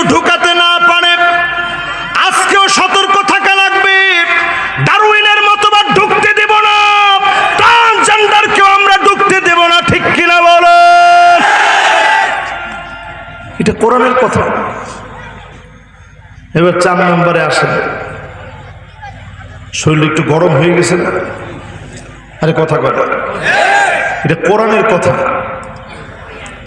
কিছু ঢুকাতে না পারে। আজকেও সতর্ক থাকা লাগবে। ডারউইনের মতবাদ ঢুকতে দেব না। ট্রান্সজেন্ডারকেও আমরা ঢুকতে দেব না, ঠিক কিনা বলো? এটা কোরআনের কথা। এবার চার নম্বরে আসেন। শরীর একটু গরম হয়ে গেছে না? আরে কথা কথা এটা কোরআনের কথা।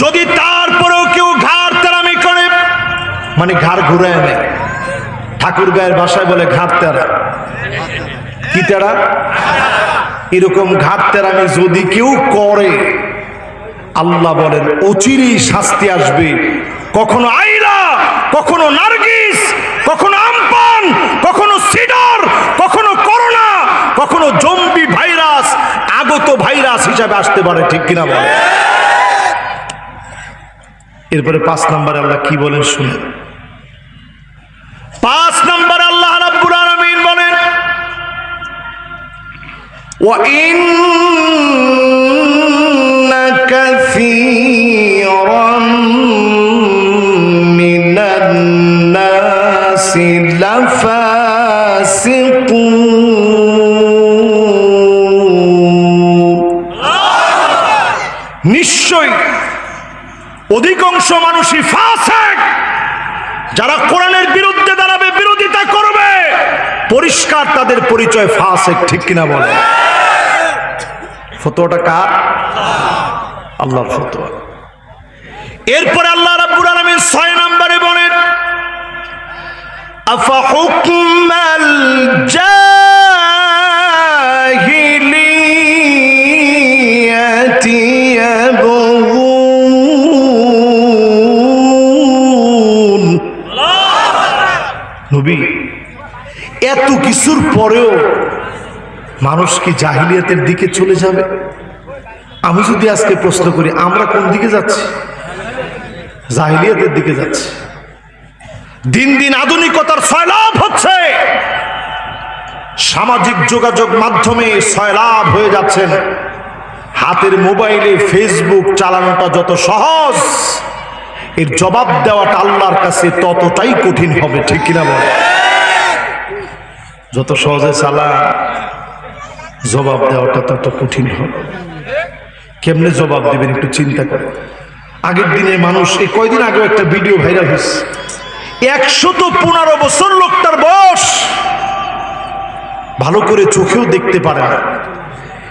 যদি তারপরেও কেউ ঘাড় তেরামি করে মানে ঘাড় ঘুরে নেয়। ঠাকুর গায়ের ভাষায় বলে ঘাট তেরা। কি তেরা? এরকম ঘাট তেরামি যদি কেউ করে, আল্লাহ বলেন, অচিরেই শাস্তি আসবে। কখনো আইলা কখনো নার্গিস, কখনো আমপান, কখনো সিডার, কখনো করোনা, কখনো জম্বি ভাইরাস, আগত ভাইরাস হিসাবে আসতে পারে, ঠিক কিনা বলে এরপরে পাঁচ নম্বর আল্লাহ কি বলেন শুনে পাঁচ নম্বর আল্লাহ বলেন ওয়া ইন্না কাসীরাম অধিকাংশ মানুষই ফাসেক, যারা কোরআনের বিরুদ্ধে দাঁড়াবে, বিরোধিতা করবে। পরিষ্কার তাদের পরিচয় ফাসেক, ঠিক কিনা বলে ফতোয়াটা কার? আল্লাহর ফতোয়া। এরপরে আল্লাহ রাব্বুল আলামিন 6 নম্বরে বলেন আফা হুকমাল জাহিলিয়াতি এত কিছুর পরেও মানুষ কি জাহিলিয়াতের দিকে চলে যাবে? আমি যদি আজকে প্রশ্ন করি, আমরা কোন দিকে যাচ্ছি? জাহিলিয়াতের দিকে যাচ্ছি। দিন দিন আধুনিকতার সয়লাভ হচ্ছে। সামাজিক যোগাযোগ মাধ্যমে সয়লাভ হয়ে যাচ্ছেন। হাতের মোবাইলে ফেসবুক চালানোটা যত সহজ, এর জবাব দেওয়াটা আল্লাহর কাছে ততটাই কঠিন হবে, ঠিক কিনা বল? যত সহজে চালা জবাব দেওয়াটা তত কঠিন হবে কেমনে জবাব দিবেন একটু চিন্তা করে। আগের দিনে মানুষ, এই কয়দিন আগে একটা ভিডিও ভাইরাল হয়েছে। একশত পনেরো বছর লোকটার বয়স। ভালো করে চোখেও দেখতে পারে না।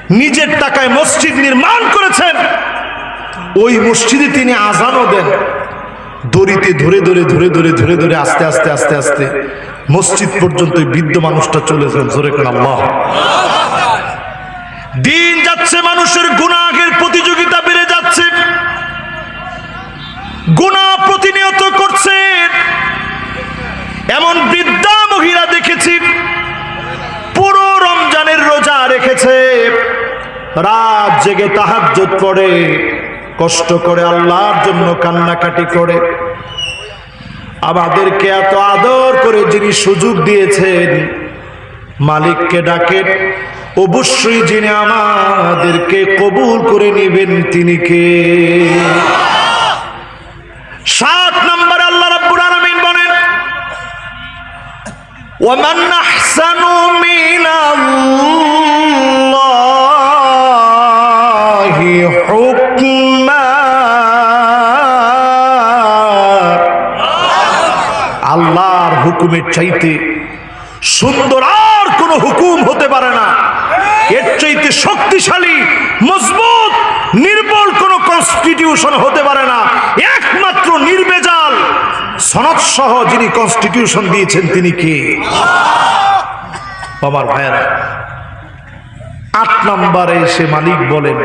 নিজের টাকায় মসজিদ নির্মাণ করেছেন। ওই মসজিদে তিনি আজানও দেন। দড়িতে ধরে ধরে ধরে ধরে ধরে ধরে আস্তে আস্তে আস্তে আস্তে। মসজিদ পর্যন্ত বৃদ্ধ মানুষটা চলে যান জোরে করে আল্লাহ। দিন যাচ্ছে, মানুষের গুণাহের প্রতিযোগিতা বেড়ে যাচ্ছে। গুণা প্রতিনিয়ত করছে। এমন বৃদ্ধা মহিলা দেখেছি, পুরো রমজানের রোজা রেখেছে। রাত জেগে তাহাজ্জুদ পড়ে, কষ্ট করে আল্লাহর জন্য কান্নাকাটি করে। আমাদেরকে এত আদর করে যিনি সুযোগ দিয়েছেন, মালিককে ডাকে অবশ্যই যিনি আমাদেরকে কবুল করে নেবেন তিনি কে? সাত নম্বর আল্লাহ রাব্বুল আলামিন বলেন ওয়ামান আহসানু মিনাল্লাহি আল্লাহর হুকুমের চাইতে সুন্দর আর কোন হুকুম হতে পারে না। এর চাইতে শক্তিশালী, মজবুত, নির্বল কোন কনস্টিটিউশন হতে পারে না। একমাত্র নির্বেজাল সনদ সহ যিনি কনস্টিটিউশন দিয়েছেন তিনি কে? বাবার ভাইয়েরা, আট নম্বরে এসে মালিক বলেন